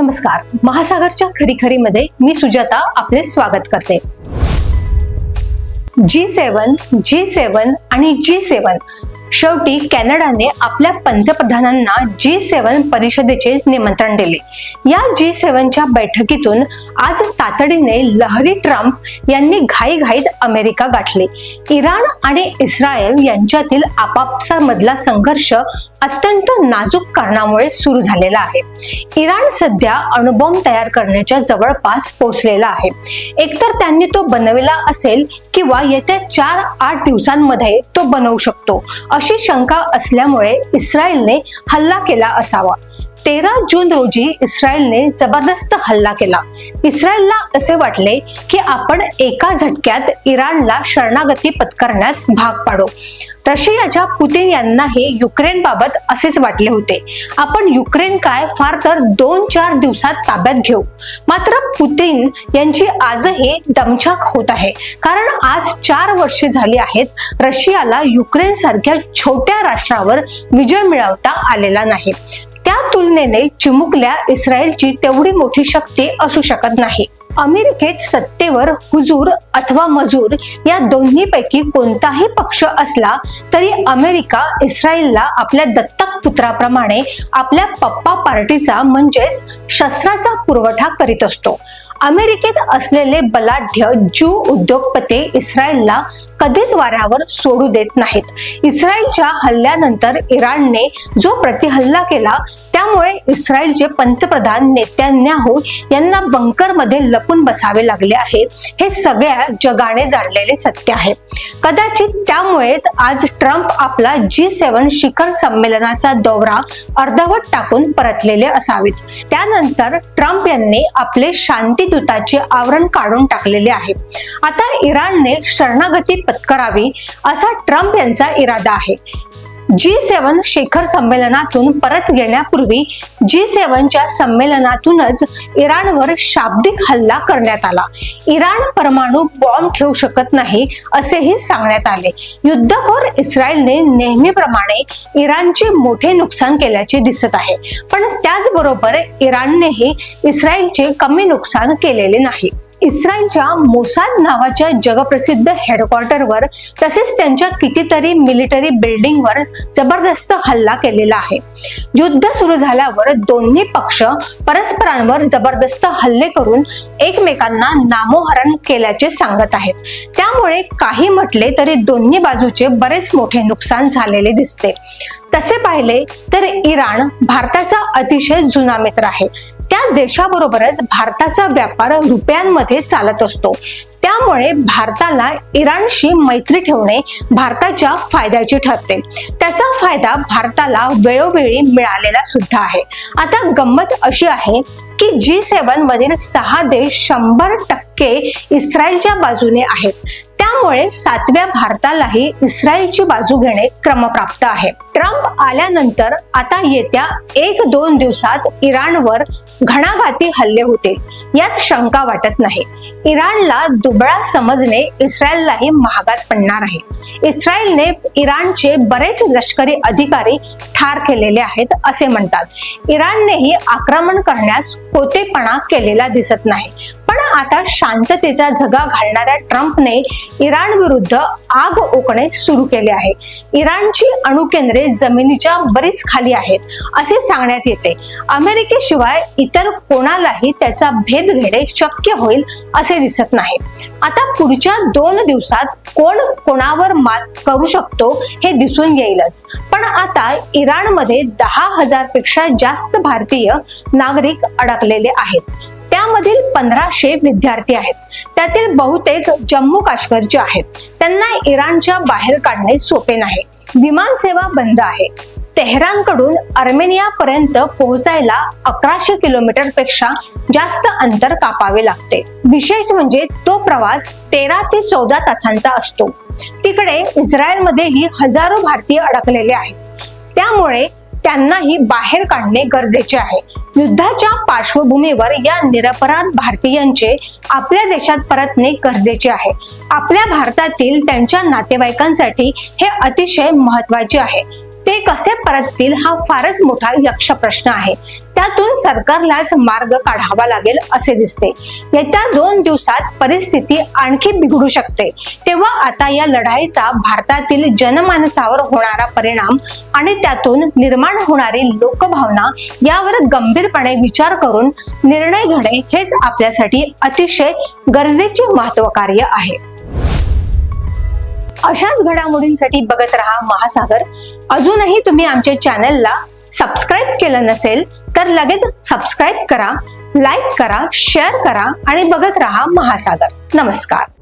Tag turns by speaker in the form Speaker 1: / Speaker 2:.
Speaker 1: नमस्कार. महासागरच्या खरीखरीमध्ये मी सुजाता आपले स्वागत करते. जी सेवन जी सेवन आणि जी सेवन शेवटी कॅनडाने आपल्या पंतप्रधानांना जी सेवन परिषदेचे निमंत्रण दिले. या जी सेवनच्या बैठकीतून आज तातडीने लहरी ट्रम्प यांनी घाईघाईत अमेरिका गाठले. इराण आणि इस्रायल यांच्यातील आपापसामधला संघर्ष अत्यंत नाजूक कारणामुळे सुरू झालेला आहे. इराण सध्या अणुबॉम्ब तयार करण्याच्या जवळपास पोहोचलेला आहे. एकतर त्यांनी तो बनविला असेल किंवा येत्या चार आठ दिवसांमध्ये तो बनवू शकतो अशी शंका असल्यामुळे इस्रायलने हल्ला केला असावा. तेरा जून रोजी इस्रायलने जबरदस्त हल्ला केला. इस्रायलला असे वाटले की आपण एका झटक्यात इराणला शरणागती पत्करण्यास भाग पाडू. रशियाच्या पुतीन यांनाही युक्रेन बाबत असेच वाटले होते. आपण युक्रेन काय फार तर दोन चार दिवसात ताब्यात घेऊ. मात्र पुतीन यांची आजही दमछाक होत आहे. कारण आज चार वर्षे झाली आहेत रशियाला युक्रेन सारख्या छोट्या राष्ट्रावर विजय मिळवता आलेला नाही. तुलनेने चिमुकल्या इस्रायलची तेवढी मोठी शक्ती असू शकत नाही. अमेरिकेत सत्तेवर हुजूर अथवा मजूर या दोन्हीपैकी कोणताही पक्ष असला तरी अमेरिका इस्रायलला आपल्या दत्तक पुत्राप्रमाणे आपल्या पप्पा पार्टीचा म्हणजेच शस्त्राचा पुरवठा करीत असतो. अमेरिकेत असलेले बलाढ्य ज्यू उद्योगपती इस्रायलला कधीच वाऱ्यावर सोडू देत नाहीत. इस्रायलच्या हल्ल्यानंतर इराणने जो प्रतिहल्ला केला त्यामुळे इस्रायलचे पंतप्रधान नेत्यान्याहू यांना बंकरमध्ये लपून बसावे लागले आहे. हे सगळ्या जगाने जाणलेले सत्य आहे. कदाचित त्यामुळेच आज ट्रम्प आपला जी सेवन शिखर संमेलनाचा दौरा अर्धवट टाकून परतलेले असावेत. त्यानंतर ट्रम्प यांनी आपले शांतीदूताचे आवरण काढून टाकलेले आहे. आता इराणने शरणागती पत्करावी असा ट्रम्प यांचा इरादा आहे. जी सेवन शिखर संमेलनातून परत येण्यापूर्वी जी सेवनच्या संमेलनातूनच इराणवर शाब्दिक हल्ला करण्यात आला. इराण परमाणू बॉम्ब ठेवू शकत नाही असेही सांगण्यात आले. युद्धखोर इस्रायलने नेहमीप्रमाणे इराणचे मोठे नुकसान केल्याचे दिसत आहे. पण त्याचबरोबर इराणनेही इस्रायलचे कमी नुकसान केलेले नाही. इस्रायलच्या मोसाद नावाच्या जगप्रसिद्ध हेडक्वार्टरवर तसेच त्यांच्या कितीतरी मिलिटरी बिल्डिंगवर जबरदस्त हल्ला केलेला आहे. युद्ध सुरू झाल्यावर दोन्ही पक्ष परस्परांवर जबरदस्त हल्ले करून एकमेकांना नामोहरण केल्याचे सांगत आहेत. त्यामुळे काही म्हटले तरी दोन्ही बाजूचे बरेच मोठे नुकसान झालेले दिसते. तसे पाहिले तर इराण भारताचा अतिशय जुना मित्र आहे. देशाबरोबरच भारताचा व्यापार रुपयांमध्ये चालत असतो. त्यामुळे भारताला इराणशी मैत्री ठेवणे भारताच्या फायद्याचे ठरते. त्याचा फायदा भारताला वेळोवेळी मिळालेला सुद्धा आहे. आता गंमत अशी आहे की जी सेवन मधील सहा देश शंभर टक्के इस्रायलच्या बाजूने आहेत. त्यामुळे सातव्या भारतालाही इस्रायलची बाजू घेणे क्रमप्राप्त आहे. ट्रम्प आल्यानंतर आता येत्या एक दोन दिवसात इराणवर घणाघाती हल्ले होतील यात शंका वाटत नाही. इराणला दुबळा समजणे इस्रायललाही महागात पडणार आहे. इस्रायलने इराणचे बरेच लष्करी अधिकारी ठार केलेले आहेत असे म्हणतात. इराणनेही आक्रमण करण्यास कोतेपणा केलेला दिसत नाही. पण आता शांततेचा झगा घालणाऱ्या ट्रम्पने इराण विरुद्ध आग ओकणे सुरू केले आहे. इराणची अणुकेंद्रे जमिनीच्या बरीच खाली आहेत असे सांगण्यात येते. अमेरिकेशिवाय इतर कोणालाही त्याचा भेद घेणे शक्य होईल असे दिसत नाही. आता पुढच्या दोन दिवसात कोण कोणावर मात करू शकतो हे दिसून येईलच. पण आता इराणमध्ये दहा हजारपेक्षा जास्त भारतीय नागरिक अडकलेले आहेत. त्यामधील पंधराशे विद्यार्थी आहेत. त्यातील बहुतेक जम्मू काश्मीरचे आहेत. त्यांना इराणच्या बाहेर काढणे सोपे नाही. विमान सेवा बंद आहे. तेहरानकडून अर्मेनिया पर्यंत पोहोचायला अकराशे किलोमीटरपेक्षा जास्त अंतर कापावे लागते. विशेष म्हणजे तो प्रवास तेरा ते चौदा तासांचा असतो. तिकडे इस्रायलमध्येही हजारो भारतीय अडकलेले आहेत. त्यामुळे त्यांनाही बाहेर काढणे गरजेचे आहे. युद्धाच्या पार्श्वभूमीवर या निरपराध भारतीयांचे आपल्या देशात परतणे गरजेचे आहे. आपल्या भारतातील त्यांच्या नातेवाईकांसाठी हे अतिशय महत्त्वाचे आहे. ते कसे परततील हा फारच मोठा यक्ष प्रश्न आहे. त्यातून सरकारलाच मार्ग काढावा लागेल असे दिसते. येत्या दोन दिवसात परिस्थिती आणखी बिघडू शकते. तेव्हा आता या लढाईचा भारतातील जनमानसावर होणारा परिणाम आणि त्यातून निर्माण होणारी लोकभावना यावर गंभीरपणे विचार करून निर्णय घेणे हेच आपल्यासाठी अतिशय गरजेचे महत्वकार्य आहे. अशाच घडामोडींसाठी बघत राहा महासागर. अजूनही तुम्ही आमच्या चॅनलला सबस्क्राईब केलं नसेल तर लगेच सबस्क्राईब करा लाईक करा शेअर करा आणि बघत राहा महासागर. नमस्कार.